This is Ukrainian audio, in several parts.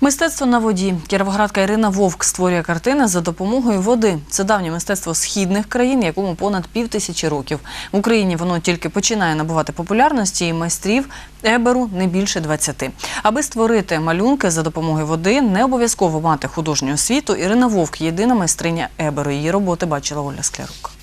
Мистецтво на воді. Кіровоградка Ірина Вовк створює картини за допомогою води. Це давнє мистецтво східних країн, якому понад пів тисячі років. В Україні воно тільки починає набувати популярності і майстрів еберу не більше 20. Аби створити малюнки за допомогою води, не обов'язково мати художню освіту. Ірина Вовк єдина майстриня еберу. Її роботи бачила Оля Склярук.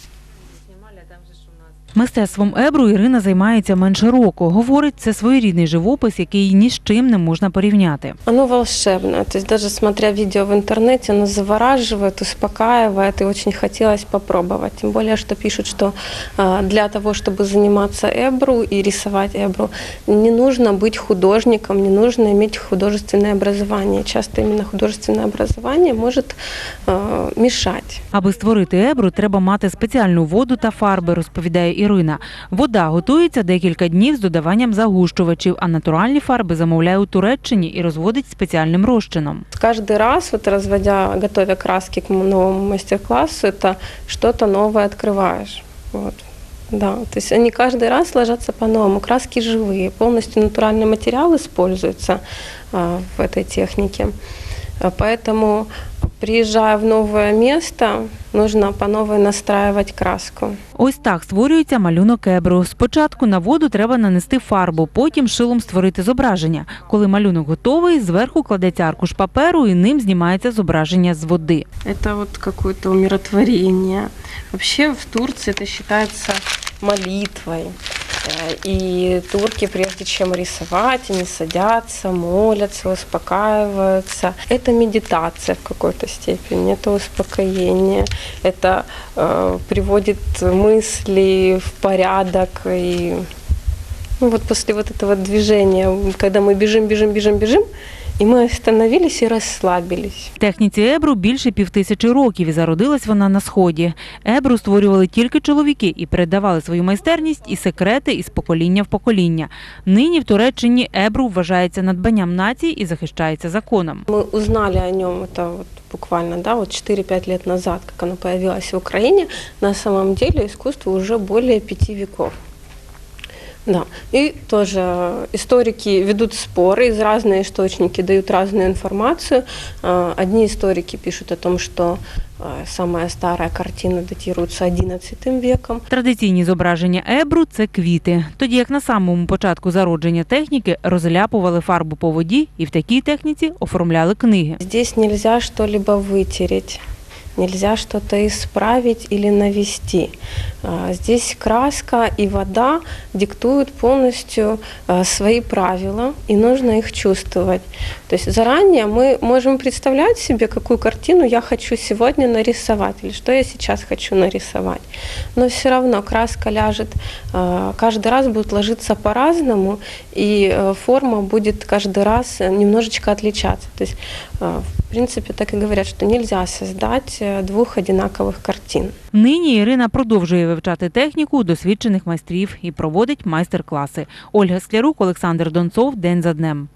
Мистецтвом ебру Ірина займається менше року. Говорить, це своєрідний живопис, який ні з чим не можна порівняти. Оно волшебное. То есть даже смотря видео в интернете, оно завораживает, успокаивает, и очень хотелось попробовать. Тем более, что пишут, что а, для того, чтобы заниматься эбру и рисовать эбру, не нужно быть художником, не нужно иметь художественное образование. Часто именно художественное образование может а, мешать. Аби створити ебру, треба мати спеціальну воду та фарби, розповідає Ірина. Вода готується декілька днів з додаванням загущувачів, а натуральні фарби замовляє у Туреччині і розводить спеціальним розчином. Каждый раз, вот разводя, готовя краски к новому мастер-классу, это что-то новое открываешь. Вот. Да, то есть они каждый раз ложатся по-новому. Краски живые, полностью натуральный материал используется а, в этой технике. А, Поэтому, приезжая в новое место, нужно по новой настраивать краску. Ось так створюється малюнок ебру. Спочатку на воду треба нанести фарбу, потім шилом створити зображення. Коли малюнок готовий, зверху кладеться аркуш паперу і ним знімається зображення з води. Это вот какое-то умиротворение. Вообще в Турции это считается молитвой. Э, И турки, прежде чем рисовать, они садятся, молятся, успокаиваются. Это медитация в какой-то степени, это успокоение, это э, приводит мысли в порядок. И ну, вот после вот этого движения, когда мы бежим, бежим, бежим, бежим, и мы остановились и расслабились. Техніці ебру більше півтисячі років і зародилась вона на сході. Ебру створювали тільки чоловіки і передавали свою майстерність і секрети із покоління в покоління. Нині в Туреччині ебру вважається надбанням нації і захищається законом. Мы узнали о нем это вот буквально да, вот 4-5 лет назад, как оно появилось в Украине. На самом деле искусство уже более пяти веков. Да. И тоже историки ведут споры, из разные источники дают разную информацию. А, Одни историки пишут о том, что а, самая старая картина датируется XI веком, Традиційні зображення ебру це квіти. Тоді як на самому початку зародження техніки розляпували фарбу по воді і в такій техніці оформляли книги. Здесь нельзя что-либо вытереть, Нельзя что-то исправить или навести. А, Здесь краска и вода диктуют полностью а, свои правила, и нужно их чувствовать. То есть заранее мы можем представлять себе, какую картину я хочу сегодня нарисовать, или что я сейчас хочу нарисовать. Но все равно краска ляжет, а, каждый раз будет ложиться по-разному, и э, форма будет каждый раз немножечко отличаться. То есть, принципе, так и говорят, что нельзя создать э, двух одинаковых картин. Нині Ірина продовжує вивчати техніку досвідчених майстрів і проводить майстер-класи. Ольга Склярук, Олександр Донцов. День за днем.